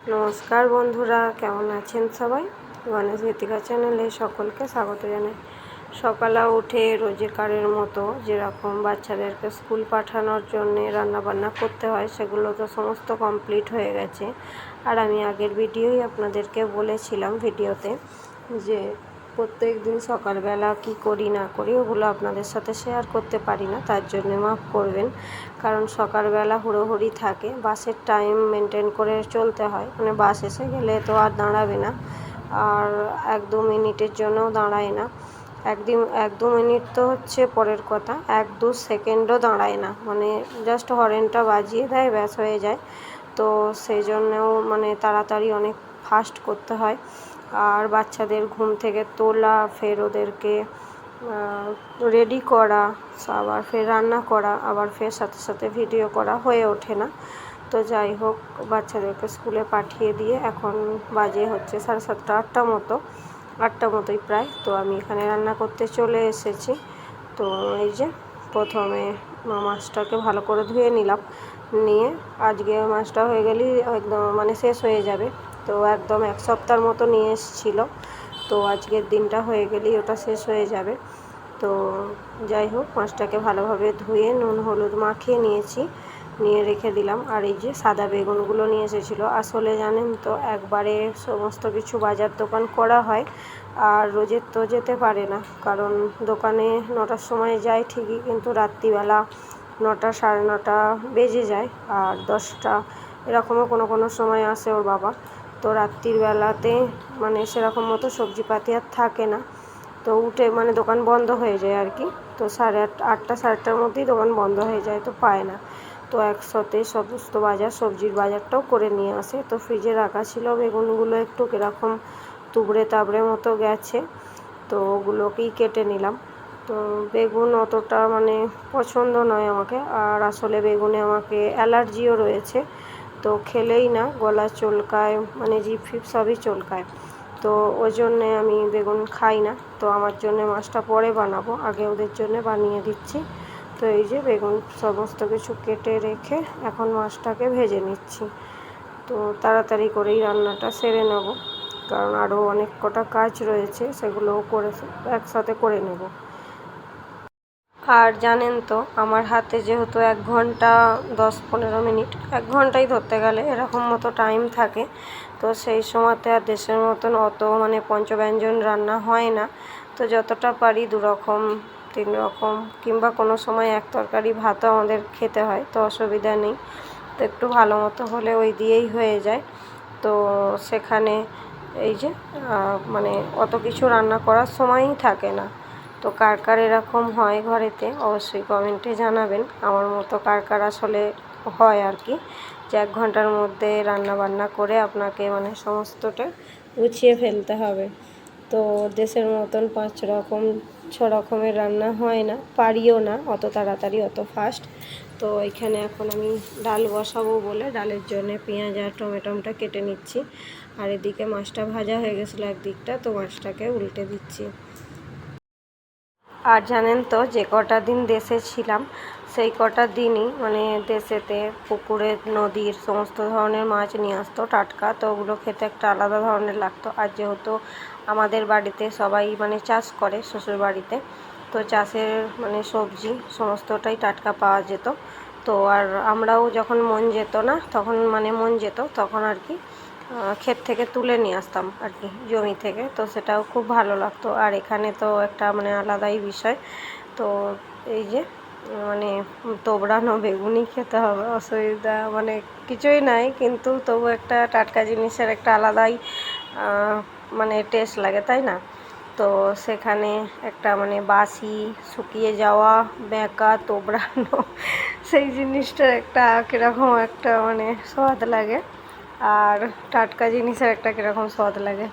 নমস্কার বন্ধুরা, কেমন আছেন সবাই? গণেশ গীতিকা চ্যানেলে সকলকে স্বাগত জানাই। সকালে উঠে রোজকারের মতো যেরকম বাচ্চাদেরকে স্কুল পাঠানোর জন্যে রান্নাবান্না করতে হয়, সেগুলো তো সমস্ত কমপ্লিট হয়ে গেছে। আর আমি আগের ভিডিওই আপনাদেরকে বলেছিলাম ভিডিওতে যে প্রত্যেক দিন সকালবেলা কি করি, না করি, ওগুলো আপনাদের সাথে শেয়ার করতে পারি না, তার জন্য মাফ করবেন। কারণ সকালবেলা হুড়োহুড়ি থাকে, বাসের টাইম মেনটেন করে চলতে হয়। মানে বাস এসে গেলে তো আর দাঁড়াবে না, আর এক দু মিনিটের জন্যও দাঁড়ায় না। একদিন এক দু মিনিট তো হচ্ছে পরের কথা, এক দু সেকেন্ডও দাঁড়ায় না। মানে জাস্ট হরেনটা বাজিয়ে দেয়, ব্যাস হয়ে যায়। তো সেই জন্যেও মানে তাড়াতাড়ি অনেক ফাস্ট করতে হয়। আর বাচ্চাদের ঘুম থেকে তোলা, ফের ওদেরকে রেডি করা, আবার ফের রান্না করা, আবার ফের সাথে সাথে ভিডিও করা হয়ে ওঠে না। তো যাই হোক, বাচ্চাদেরকে স্কুলে পাঠিয়ে দিয়ে এখন বাজে হচ্ছে সাড়ে সাতটা, আটটা মতো। আটটা মতোই প্রায়। তো আমি এখানে রান্না করতে চলে এসেছি। তো এই যে প্রথমে মাছটাকে ভালো করে ধুয়ে নিলাম। নিয়ে আজকে মাছটা হয়ে গেলেই একদম মানে শেষ হয়ে যাবে। তো একদম এক সপ্তাহের মতো নিয়ে এসেছিল। তো আজকের দিনটা হয়ে গেলেই ওটা শেষ হয়ে যাবে। তো যাই হোক, মাছটাকে ভালোভাবে ধুয়ে নুন, হলুদ মাখিয়ে নিয়েছি। নিয়ে রেখে দিলাম। আর এই যে সাদা বেগুনগুলো নিয়ে এসেছিল। আসলে জানেন তো, একবারে সমস্ত কিছু বাজার দোকান করা হয় আর রোজের তো যেতে পারে না। কারণ দোকানে নটার সময় যায় ঠিকই, কিন্তু রাত্রিবেলা নটা, সাড়ে নটা বেজে যায়। আর দশটা এরকমও কোনো কোনো সময় আসে ওর বাবা। তো রাত্রির বেলাতে মানে সেরকম মতো সবজিপাতি আর থাকে না। তো উঠে মানে দোকান বন্ধ হয়ে যায় আর কি। তো সাড়ে আট, আটটা, সাড়ে আটটার মধ্যেই দোকান বন্ধ হয়ে যায়, তো পায় না। তো একসাথে সমস্ত বাজার, সবজির বাজারটাও করে নিয়ে আসে। তো ফ্রিজে রাখা ছিল, বেগুনগুলো একটু কীরকম তুবড়ে তাবড়ে মতো গেছে, তো ওগুলোকেই কেটে নিলাম। তো বেগুন অতটা মানে পছন্দ নয় আমাকে, আর আসলে বেগুনে আমাকে অ্যালার্জিও রয়েছে। তো খেলেই না, গলা চলকায় মানে জিপ ফিপ সবই চলকায়। তো ওই জন্যে আমি বেগুন খাই না, তো আমার জন্যে মাছটা পরে বানাবো, আগে ওদের জন্য বানিয়ে দিচ্ছি। তো এই যে বেগুন সমস্ত কিছু কেটে রেখে এখন মাছটাকে ভেজে নিচ্ছি। তো তাড়াতাড়ি করেই রান্নাটা সেরে নেব, কারণ আরও অনেক কটা কাজ রয়েছে, সেগুলোও করে একসাথে করে নেব। আর জানেন তো, আমার হাতে যেহেতু এক ঘণ্টা দশ পনেরো মিনিট, এক ঘন্টাই ধরতে গেলে এরকম মতো টাইম থাকে, তো সেই সময়তে আর দেশের মতন অত মানে পঞ্চব্যঞ্জন রান্না হয় না। তো যতটা পারি দু রকম তিন রকম কিংবা কোনো সময় এক তরকারি ভাতও আমাদের খেতে হয়, তো অসুবিধা নেই। তো একটু ভালো মতো হলে ওই দিয়েই হয়ে যায়। তো সেখানে এই যে মানে অত কিছু রান্না করার সময়ই থাকে না। তো কার কার এরকম হয় ঘরেতে, অবশ্যই কমেন্টে জানাবেন। আমার মতো কার কার আসলে হয় আর কি। যে এক ঘণ্টার মধ্যে রান্না বান্না করে আপনাকে মানে সমস্তটা গুছিয়ে ফেলতে হবে। তো দেশের মতন পাঁচ রকম, ছ রকমের রান্না হয় না, পারিও না, অত তাড়াতাড়ি, অত ফাস্ট তো এখানে এখন আমি ডাল বসাবো বলে, ডালের জন্য পেঁয়াজ আর টমেটোমটা কেটে নিচ্ছি। আর এদিকে মাছটা ভাজা হয়ে গেছিল একদিকটা, তো মাছটাকে উল্টে দিচ্ছি। আর জানেন তো, যে কটা দিন দেশে ছিলাম, সেই কটা দিনই মানে দেশেতে পুকুরের নদীর সমস্ত ধরনের মাছ নিয়ে আসতো, টাটকা, তো ওগুলো খেতে একটা আলাদা ধরনের লাগতো। আর যেহেতু আমাদের বাড়িতে সবাই মানে চাষ করে শ্বশুর বাড়িতে তো চাষের মানে সবজি সমস্তটাই টাটকা পাওয়া যেত। তো আর আমরাও যখন মন যেত না, তখন মানে মন যেত, তখন আর কি ক্ষেত থেকে তুলে নিয়ে আসতাম আর কি, জমি থেকে। তো সেটাও খুব ভালো লাগতো। আর এখানে তো একটা মানে আলাদাই বিষয়। তো এই যে মানে তোবড়ানো বেগুনি খেতে হবে, অসুবিধা মানে কিছুই নাই। কিন্তু তবু একটা টাটকা জিনিসের একটা আলাদাই মানে টেস্ট লাগে, তাই না? তো সেখানে একটা মানে বাসি শুকিয়ে যাওয়া, বেঁকা, তোবড়ানো, সেই জিনিসটার একটা কীরকম একটা মানে স্বাদ লাগে। আর টাটকা জিনিসের একটা কীরকম স্বাদ লাগে।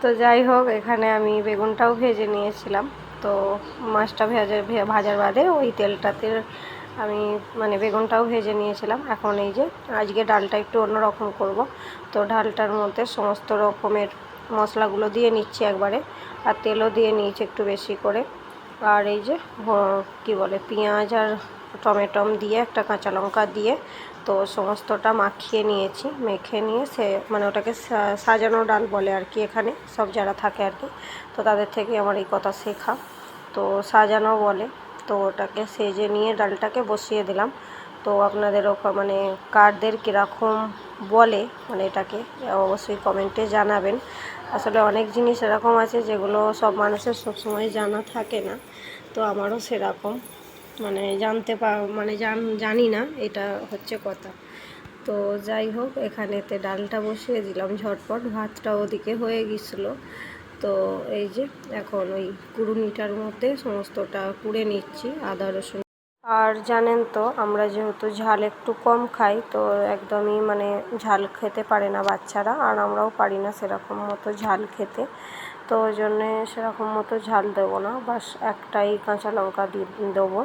তো যাই হোক, এখানে আমি বেগুনটাও ভেজে নিয়েছিলাম। তো মাছটা ভেজে ভাজার বাদে ওই তেলটাতে আমি মানে বেগুনটাও ভেজে নিয়েছিলাম। এখন এই যে আজকে ডালটা একটু অন্যরকম করব। তো ডালটার মধ্যে সমস্ত রকমের মশলাগুলো দিয়ে নিচ্ছি একবারে আর তেলও দিয়ে নিয়েছি একটু বেশি করে। আর এই যে কি বলে, পেঁয়াজ আর টমেটম দিয়ে, একটা কাঁচা লঙ্কা দিয়ে, তো সমস্তটা মাখিয়ে নিয়েছি। মেখে নিয়ে সে মানে ওটাকে সাজানো ডাল বলে আর কি এখানে, সব যারা থাকে আর কি। তো তাদের থেকে আমার এই কথা শেখা। তো সাজানো বলে, তো ওটাকে সেজে নিয়ে ডালটাকে বসিয়ে দিলাম। তো আপনাদের মানে কারদের কীরকম বলে মানে এটাকে অবশ্যই কমেন্টে জানাবেন। আসলে অনেক জিনিস এরকম আছে যেগুলো সব মানুষের সবসময় জানা থাকে না। তো আমারও সেরকম। মানে জানতে পা মানে জান, জানি না, এটা হচ্ছে কথা। তো যাই হোক, এখানেতে ডালটা বসিয়ে দিলাম ঝটপট, ভাতটা ওদিকে হয়ে গেছিল তো এই যে, এখন ওই কুড়ুনিটার মধ্যে সমস্তটা কুড়ে নিচ্ছি, আদা, রসুন আর জানেন তো, আমরা যেহেতু ঝাল একটু কম খাই, তো একদমই মানে ঝাল খেতে পারে না বাচ্চারা, আর আমরাও পারি না সেরকম মতো ঝাল খেতে। তো ওই জন্যে সেরকম মতো ঝাল দেবো না, বাস একটাই কাঁচা লঙ্কা দেবো।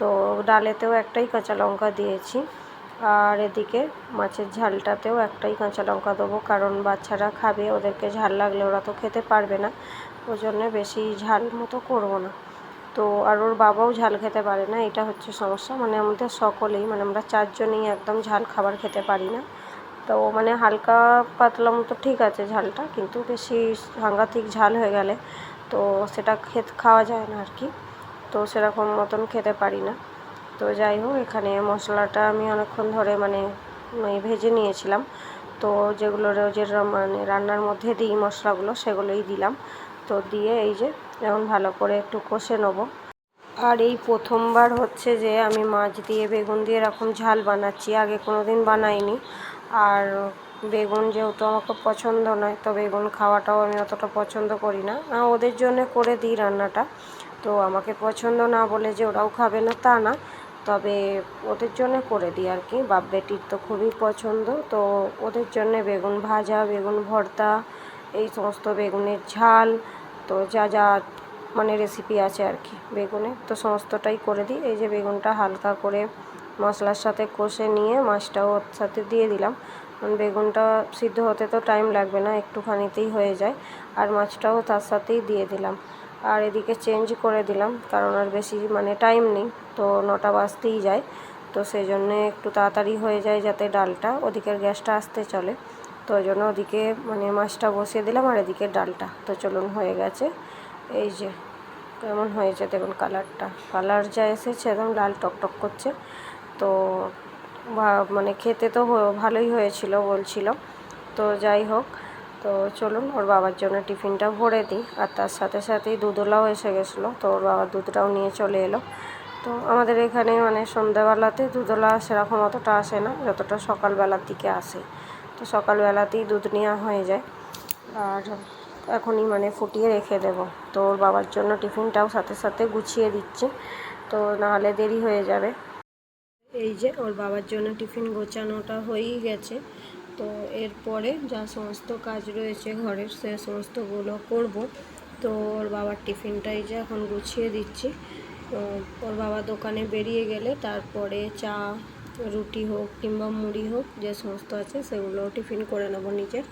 তো ডালেতেও একটাই কাঁচা লঙ্কা দিয়েছি, আর এদিকে মাছের ঝালটাতেও একটাই কাঁচা লঙ্কা দেবো, কারণ বাচ্চারা খাবে, ওদেরকে ঝাল লাগলে ওরা তো খেতে পারবে না, ওই জন্যে বেশি ঝাল মতো করব না। তো আর ওর বাবাও ঝাল খেতে পারে না, এটা হচ্ছে সমস্যা। মানে আমাদের সকলেই মানে আমরা চারজনেই একদম ঝাল খাবার খেতে পারি না। তো মানে হালকা পাতলা মতো ঠিক আছে ঝালটা, কিন্তু বেশি সাংঘাতিক ঝাল হয়ে গেলে তো সেটা খেত, খাওয়া যায় না আর কি। তো সেরকম মতন খেতে পারি না। তো যাই হোক, এখানে মশলাটা আমি অনেকক্ষণ ধরে মানে ওই ভেজে নিয়েছিলাম। তো যেগুলো রোজের মানে রান্নার মধ্যে দিই মশলাগুলো, সেগুলোই দিলাম। তো দিয়ে এই যে এখন ভালো করে একটু কষে নেব। আর এই প্রথমবার হচ্ছে যে আমি মাছ দিয়ে বেগুন দিয়ে এরকম ঝাল বানাচ্ছি, আগে কোনো দিন বানাইনি। আর বেগুন যেহেতু আমাকে পছন্দ নয়, তো বেগুন খাওয়াটাও আমি অতটা পছন্দ করি না, ওদের জন্য করে দিই রান্নাটা। তো আমাকে পছন্দ না বলে যে ওরাও খাবে না, তা না। তবে ওদের জন্য করে দিই আর কি। বাপ বেটির তো খুবই পছন্দ, তো ওদের জন্য বেগুন ভাজা, বেগুন ভর্তা, এই সমস্ত বেগুনের ঝাল তো যা যা মানে রেসিপি আছে আর কি বেগুনে। তো সমস্তটাই করে দিই। এই যে বেগুনটা হালকা করে মশলার সাথে কষে নিয়ে মাছটাও ওর সাথে দিয়ে দিলাম। বেগুনটা সিদ্ধ হতে তো টাইম লাগবে না, একটুখানিতেই হয়ে যায়। আর মাছটাও তার সাথেই দিয়ে দিলাম। আর এদিকে চেঞ্জ করে দিলাম, কারণ আর বেশি মানে টাইম নেই, তো নটা বাজতেই যায়। তো সেই জন্যে একটু তাড়াতাড়ি হয়ে যায় যাতে ডালটা, ওদিকের গ্যাসটা আসতে চলে। তো ওই জন্য ওদিকে মানে মাছটা বসিয়ে দিলাম আর এদিকে ডালটা। তো চলুন হয়ে গেছে। এই যে, কেমন হয়েছে দেখুন কালারটা কালার যা এসেছে একদম লাল টকটক করছে। তো মানে খেতে তো ভালোই হয়েছিল বলছিল। তো যাই হোক, তো চলুন ওর বাবার জন্য টিফিনটা ভরে দিই। আর তার সাথে সাথেই দুধওয়ালাও এসে গেছিল। তো ওর বাবা দুধটাও নিয়ে চলে এলো। তো আমাদের এখানে মানে সন্ধ্যাবেলাতে দুধওয়ালা সেরকম অতটা আসে না, যতটা সকালবেলার দিকে আসে। তো সকালবেলাতেই দুধ নেওয়া হয়ে যায়। আর এখনই মানে ফুটিয়ে রেখে দেবো। তো ওর বাবার জন্য টিফিনটাও সাথে সাথে গুছিয়ে দিচ্ছি। তো নাহলে দেরি হয়ে যাবে। এই যে ওর বাবার জন্য টিফিন গোছানোটা হয়েই গেছে। তো এরপরে যা সমস্ত কাজ রয়েছে ঘরের, সে সমস্তগুলো করব। তো ওর বাবার টিফিনটাই যে এখন গুছিয়ে দিচ্ছি। তো ওর বাবা দোকানে বেরিয়ে গেলে তারপরে চা রুটি হোক কিংবা মুড়ি হোক, যে সমস্ত আছে সেগুলো টিফিন করে নেব নিজের।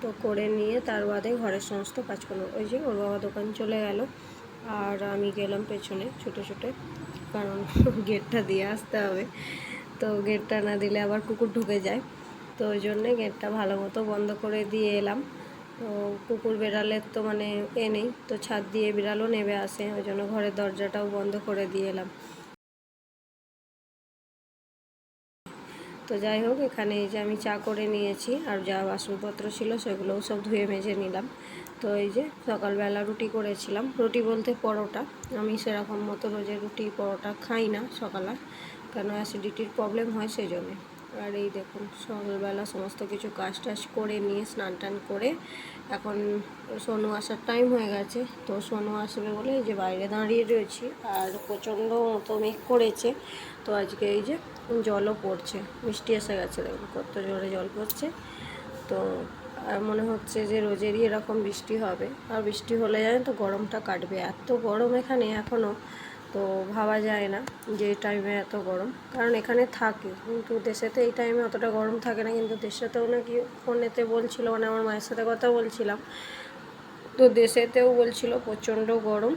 তো করে নিয়ে তার বাদে ঘরের সমস্ত কাজ করব ওই যে ওর বাবা দোকান চলে গেল আর আমি গেলাম পেছনে ছুটে ছুটে, কারণ গেটটা দিয়ে আসতে হবে। তো গেটটা না দিলে আবার কুকুর ঢুকে যায়। তো ওই জন্যে গেটটা ভালো মতো বন্ধ করে দিয়ে এলাম। তো কুকুর বেড়ালের তো মানে এ নেই, তো ছাদ দিয়ে বিড়ালও নেবে আসে। ওই জন্য ঘরের দরজাটাও বন্ধ করে দিয়ে এলাম। তো যাই হোক, এখানে এই যে আমি চা করে নিয়েছি আর যা বাসনপত্র ছিল সেগুলোও সব ধুয়ে মেজে নিলাম। তো এই যে সকালবেলা রুটি করেছিলাম। রুটি বলতে পরোটা। আমি সেরকম মতো রোজে রুটি, পরোটা খাই না সকালে, কেন অ্যাসিডিটির প্রবলেম হয় সেই জন্যে আর এই দেখুন, সকালবেলা সমস্ত কিছু কাজ টাজ করে নিয়ে স্নান টান করে এখন সোনু আসার টাইম হয়ে গেছে। তো সোনু আসবে বলে এই যে বাইরে দাঁড়িয়ে রয়েছি আর প্রচণ্ড মতো মেঘ করেছে। তো আজকে এই যে জলও পড়ছে, মিষ্টি এসে গেছে দেখুন, কত জোরে জল পড়ছে। তো, আর মনে হচ্ছে যে রোজেরই এরকম বৃষ্টি হবে। আর বৃষ্টি হলে জানেন তো গরমটা কাটবে, এত গরম এখানে এখনও তো ভাবা যায় না যে এই টাইমে এত গরম। কারণ এখানে থাকে, কিন্তু দেশেতে এই টাইমে অতটা গরম থাকে না, কিন্তু দেশেতেও নাকি ফোনেতে বলছিল মানে আমার মায়ের সাথে কথা বলছিলাম। তো দেশেতেও বলছিল প্রচণ্ড গরম।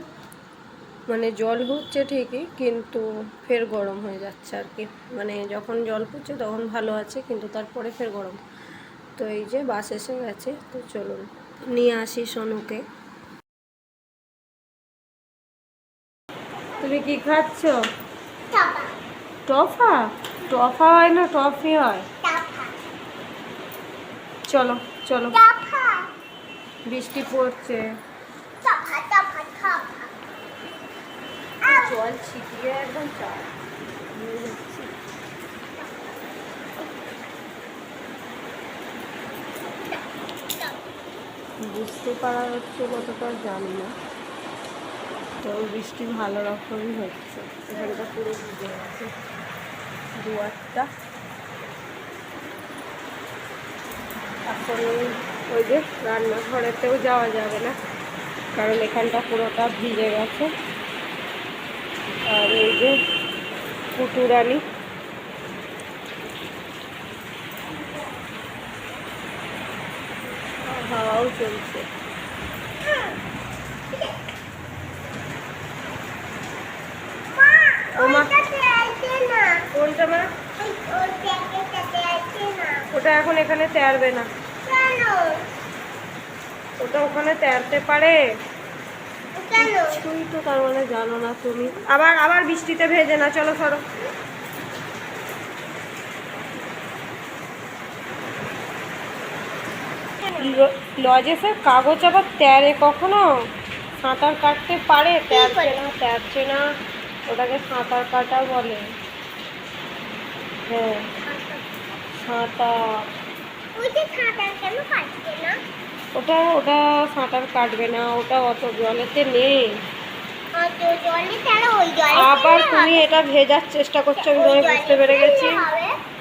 মানে জল হচ্ছে ঠিকই কিন্তু ফের গরম হয়ে যাচ্ছে আর কি। মানে যখন জল পড়ছে তখন ভালো আছে কিন্তু তারপরে ফের গরম। তো এই যে বাস এসে গেছে তো চলুন নিয়ে আসি সোনুকে। তুমি কি খাচ্ছ? টফা। টফা? হয় না টফি হয়? চলো চলো। বৃষ্টি পড়ছে। জল ছিটিয়ে একদম চা। নিয়ে যাচ্ছি। বুঝতে পারা হচ্ছে কতটা জানি না। তো বৃষ্টি ভালো রকমই হচ্ছে। এখানটা পুরো ভিজে গেছে। দুয়ারটা এখন ওই যে রান্নাঘরেতেও যাওয়া যাবে না। কারণ এখানটা পুরোটা ভিজে গেছে। আর এই যে পুটুরানি হাওয়াও চলছে। কোনটা মা? ওটা এখন এখানে তেরবে না। ওটা ওখানে তেরতে পারে? কিছুই তো তার মানে জানো না তুমি। আবার আবার বৃষ্টিতে ভেজে না চলো সরো। ল- লজে স্যার কাগজ আবার তেরে কখনো? সাঁতার কাটতে পারে তেরছে না তেরছে না। ওটাকে সাঁতার কাটা বলে। হ্যাঁ সাঁতার। সাঁতার কেন কাটছে না? ওটা ওটা সাঁতার কাটবে না ওটা অত জলেতে নেই। আবার তুমি এটা ভেজার চেষ্টা করছ আমি তোমায় বুঝতে পেরে গেছি।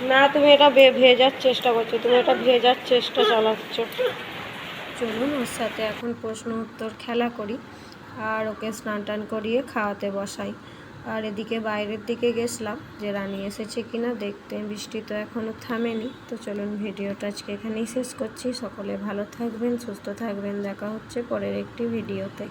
না তুমি এটা ভে- ভেজার চেষ্টা করছ তুমি এটা ভেজার চেষ্টা চালাচ্ছ। চলুন ওর সাথে এখন প্রশ্ন উত্তর খেলা করি আর ওকে স্নান টান করিয়ে খাওয়াতে বসাই। আর এদিকে বাইরের দিকে গেছিলাম যে রানী এসেছে কিনা দেখতে। বৃষ্টি তো এখনও থামেনি। তো চলুন ভিডিওটা আজকে এখানেই শেষ করছি। সকলে ভালো থাকবেন, সুস্থ থাকবেন। দেখা হচ্ছে পরের একটি ভিডিওতে।